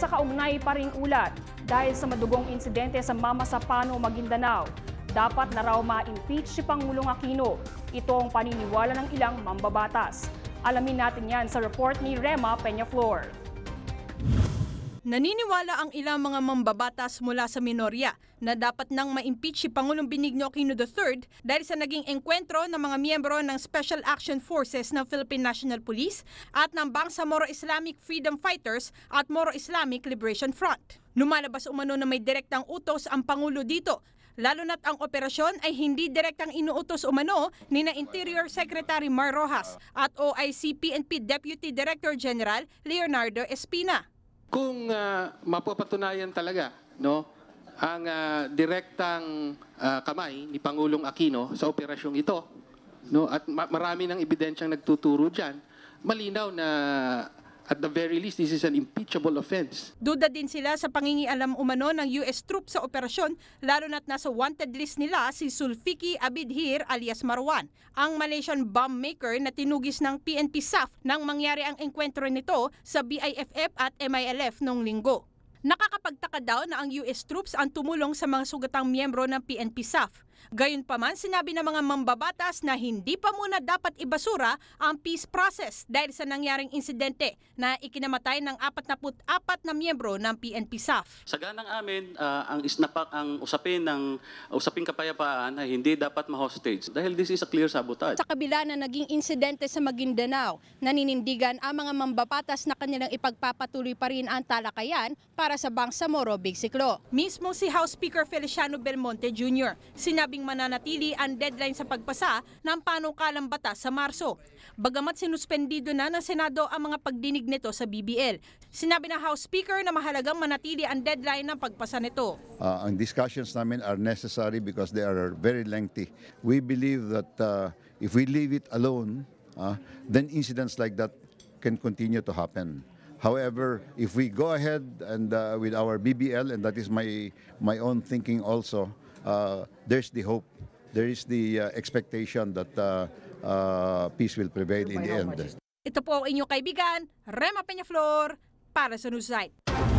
Sa kaugnay pa ring ulat, dahil sa madugong insidente sa Mama Sapano, Maguindanao, dapat na raw ma-impeach si Pangulong Aquino. Ito ang paniniwala ng ilang mambabatas. Alamin natin yan sa report ni Rema Peñaflor. Naniniwala ang ilang mga mambabatas mula sa minorya na dapat nang ma-impeach si Pangulong Benigno Aquino III dahil sa naging engkwentro ng mga miyembro ng Special Action Forces ng Philippine National Police at ng Bangsamoro Islamic Freedom Fighters at Moro Islamic Liberation Front. Lumalabas umano na may direktang utos ang Pangulo dito lalo na't ang operasyon ay hindi direktang inuutos umano ni na Interior Secretary Mar Rojas at OIC PNP Deputy Director General Leonardo Espina. Kung ah, mapapatunayan talaga no ang ah, direktang ah, kamay ni Pangulong Aquino sa operasyong ito no at ma- marami ng ebidensyang nagtuturo diyan malinaw na at the very least this is an impeachable offense Duda din sila sa pangingialam umano ng US troops sa operasyon lalo na't nasa wanted list nila si Sulfiki Abidhir alias Marwan, ang Malaysian bomb maker na tinugis ng PNP SAF nang mangyari ang engkwentro nito sa BIFF at MILF noong linggo. Nakakapagtaka daw na ang US troops ang tumulong sa mga sugatang miyembro ng PNP SAF. Gayunpaman, sinabi ng mga mambabatas na hindi pa muna dapat ibasura ang peace process dahil sa nangyaring insidente na ikinamatay ng 44 na miyembro ng PNP SAF. Sa ganang amin, ah, ang isnapak ang usapin ng usaping kapayapaan ay hindi dapat ma-hostage dahil this is a clear sabotage. Sa kabila na naging insidente sa Maguindanao, naninindigan ang mga mambabatas na kanilang ipagpapatuloy pa rin ang talakayan para sa Bangsamoro Big Siklo. Mismo si House Speaker Feliciano Belmonte Jr. sinabing mananatili ang deadline sa pagpasa ng panukalang batas sa Marso. Bagamat sinuspendido na ng Senado ang mga pagdinig nito sa BBL. Sinabi ng House Speaker na mahalagang manatili ang deadline ng pagpasa nito. Uh, ang discussions namin are necessary because they are very lengthy. We believe that uh, if we leave it alone, uh, then incidents like that can continue to happen. However, if we go ahead and uh, with our BBL, and that is my my own thinking also, uh, there's the hope, there is the uh, expectation that uh, uh, peace will prevail in the end. Ito po ang inyong kaibigan, Rema Peñaflor, para sa Newsite.